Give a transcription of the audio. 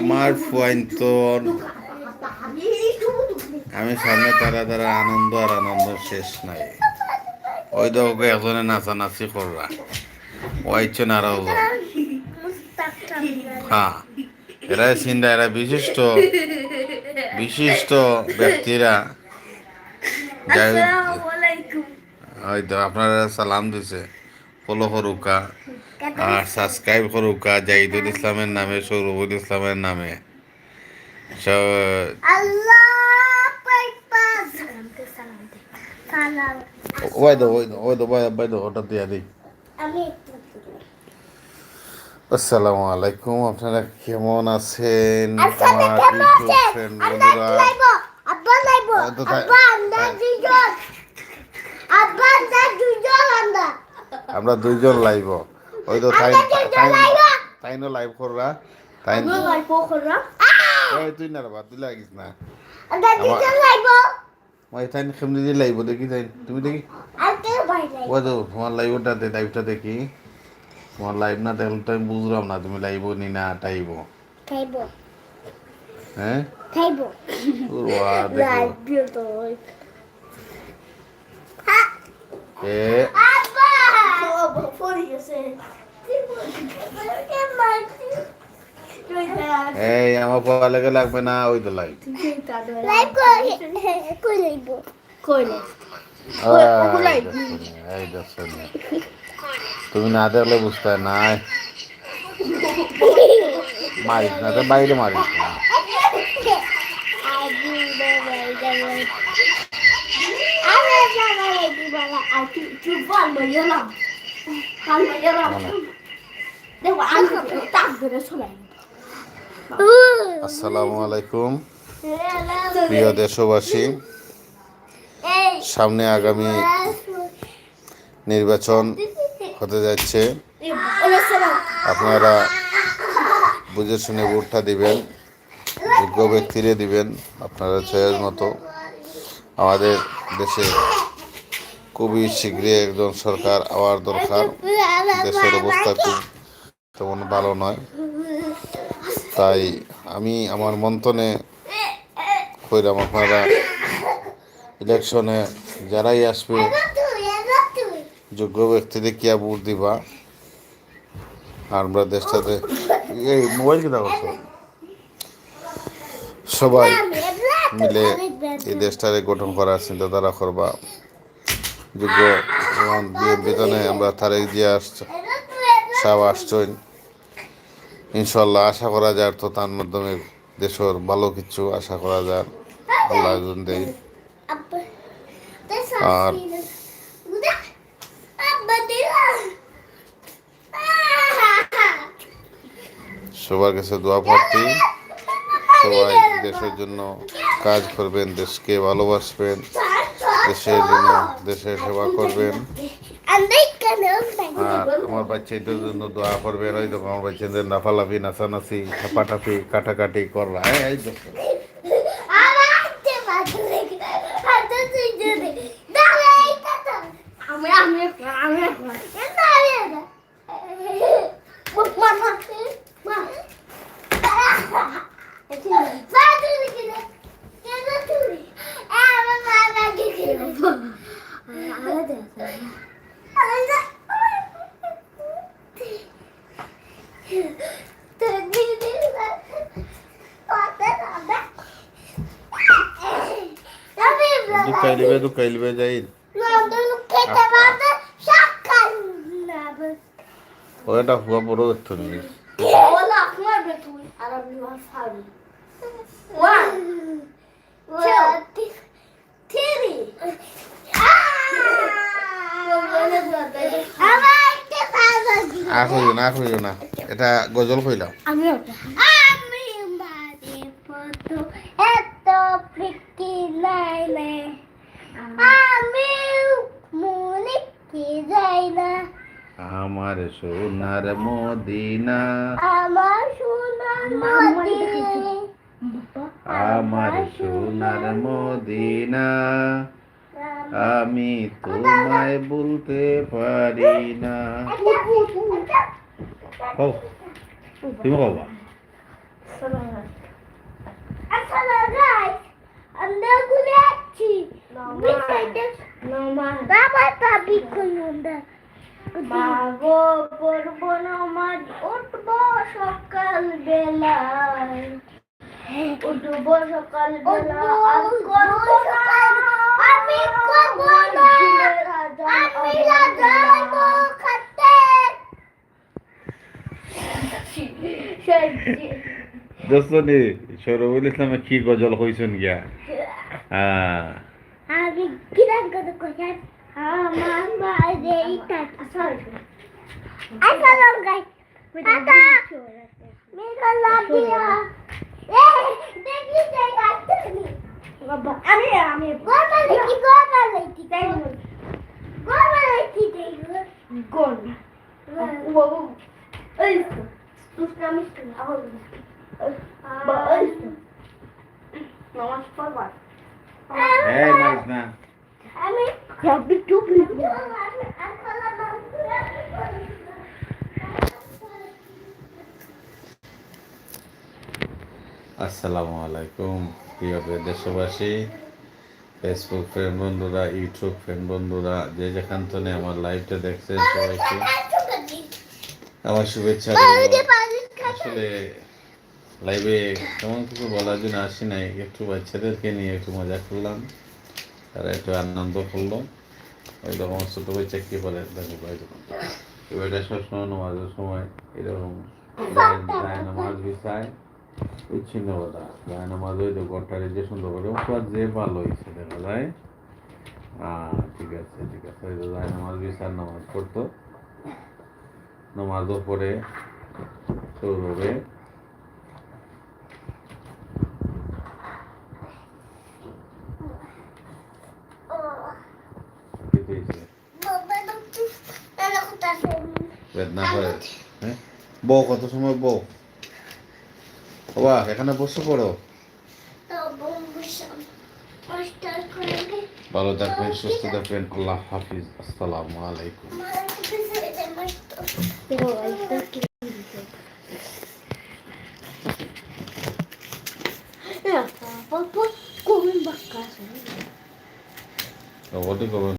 আমার ফুয়াইন আমি সামনে তারা তারা আনন্দ আর আনন্দ শেষ নাই। ওই তো ওকে এজনে নাচানাচি কররা ওয়াইছে নারাও হ্যাঁ এরা চিন্তা এরা বিশিষ্ট বিশিষ্ট ব্যক্তিরা। যাই হয়তো আপনারা সালাম দিছে। ফলো করুকা আর সাবস্ক্রাইব করুকা জাহিদুল ইসলামের নামে সৌরভুল ইসলামের নামে। ওই দো ওই দো ওই দো ওই ওই দো ওটা দিয়ে দিই আসসালামু আলাইকুম আপনারা কেমন আছেন? বন্ধুরা। লাইবো লাইবো হ্যাঁ, আমরা দুইজন। লাইভ ওই তো তাই না লাইভ কররা তাই আমরা লাইবো করলাম ওই তুই না বাদ তুই লাগিস না। আমরা দুজন লাইবো ওই তাই কেমনি দিয়ে লাইব দেখি তাই তুমি দেখি। ওই তো তোমার লাইভটা দে লাইভটা দেখি। তোমার লাইভ না দেখলে তো আমি বুঝলাম না তুমি লাইভ নি না টাইব হ্যাঁ? ওর বাবা দেখো লাইবো তো। এ ও এই আমার পড়া লেগে লাগবে না ওই তো কই কই লাইবো এই দেখছ তুমি না দেখলে বুঝতে নাই মারিস না তো বাইরে মারিস না আসসালামু আলাইকুম প্রিয় দেশবাসী, সামনে আগামী নির্বাচন হতে যাচ্ছে। আপনারা বুঝে শুনে ভোটটা দিবেন, যোগ্য ব্যক্তিরে দিবেন, আপনারা চয়েস মতো। আমাদের দেশে খুবই শীঘ্রই একজন সরকার হওয়ার দরকার। দেশের অবস্থা খুব তেমন ভালো নয়। তাই আমি আমার মন্থনে কইরাম আপনারা ইলেকশনে যারাই আসবে, যোগ্য ব্যক্তিদের কি ভোট দিবা। আমরা দেশটাতে এই মোবাইল কিনা করছ? সবাই মিলে এই দেশটারে গঠন করার চিন্তাধারা করবা। যোগ্য বেতনে আমরা তারেক জিয়া আসছে সাহেব আসছেন। ইনশাল্লাহ আশা করা যায় তো তার মাধ্যমে দেশের ভালো কিছু আশা করা যায়। আল্লাহ দেয় আর সবার কাছে দোয়া প্রার্থী, সবাই দেশের জন্য কাজ করবেন, দেশকে ভালোবাসবেন। দেশের জন্য দেশের সেবা করবেন। আর আমার বাচ্চাদের জন্য দোয়া করবেন। ওই দেখো আমার বাচ্চাদের নাফালাফি নাচানাচি ঠাপাঠাপি কাটাকাটি করবা। হ্যাঁ এই দেখো দুকাই লিবে দুকাই লিবে যাই ওটা হুয়া বড় দেখতো নি Olha, como é que tu era meu sabe? One, two, three. আর কইও না আর কইও না এটা গজল কইলাম আমি আমি বাড়ি ফটো এত প্রিটি লাইলে আমি মনে কি যাই না আমার সোনার মদিনা। আমার সোনার মদিনে। আমার সোনার মদিনা। আমি তোমায় বলতে পারি না। ও তুমি কবা আসসালাম গাইস আমরা ঘুরে আসছি। বাবা পাবি কোন আমরা মা গো পড়ব নামাজ উঠবো সকাল বেলায়। উঠবো সকাল বেলা আমি করব না। আমি লাগাবো খাতে। দোস্তনি সৌরভুল ইসলামে কি গজল হইছেন গিয়া। হ্যাঁ। আমি কিরাম করে কোথায় আমার আমি আমি গোমা লিখি গোমা লিখি তাই গোমা লিখি তাই গোল ও ও এই আসসালামু আলাইকুম প্রিয় দেশবাসী ফেসবুক ফ্রেন্ড বন্ধুরা ইউটিউব ফ্রেন্ড বন্ধুরা যে যেখান থেকে আমার লাইভটা দেখছেন সবাইকে আমার শুভেচ্ছা আসলে লাইভে তেমন কিছু বলার জন্য আসি নাই। একটু বাচ্চাদেরকে নিয়ে একটু মজা করলাম। তারা একটু আনন্দ করল। ওই রকম ছোট বাচ্চা কি বলে? দেখো ভাই এবারটা সবসময় নামাজের সময় এরকম যায় নামাজ বিছায়, বিচ্ছিন্ন কথা। যায় নামাজ ওই তো ঘরটারে যে সুন্দর করে উপর যে ভালো হয়েছে দেখা যায় ঠিক আছে ঠিক আছে। ওই তো যায় নামাজ বিছার নামাজ পড়তো। নামাজও পড়ে সৌরভে কি হয়েছে বেদনা করে হ্যাঁ? বউ কত সময় বউ? বাবা এখানে বসে পড়ো। ভালো থাকবেন সুস্থ থাকবেন। আল্লাহ হাফিজ। আসসালামু আলাইকুম। back casa. ওটি করবেন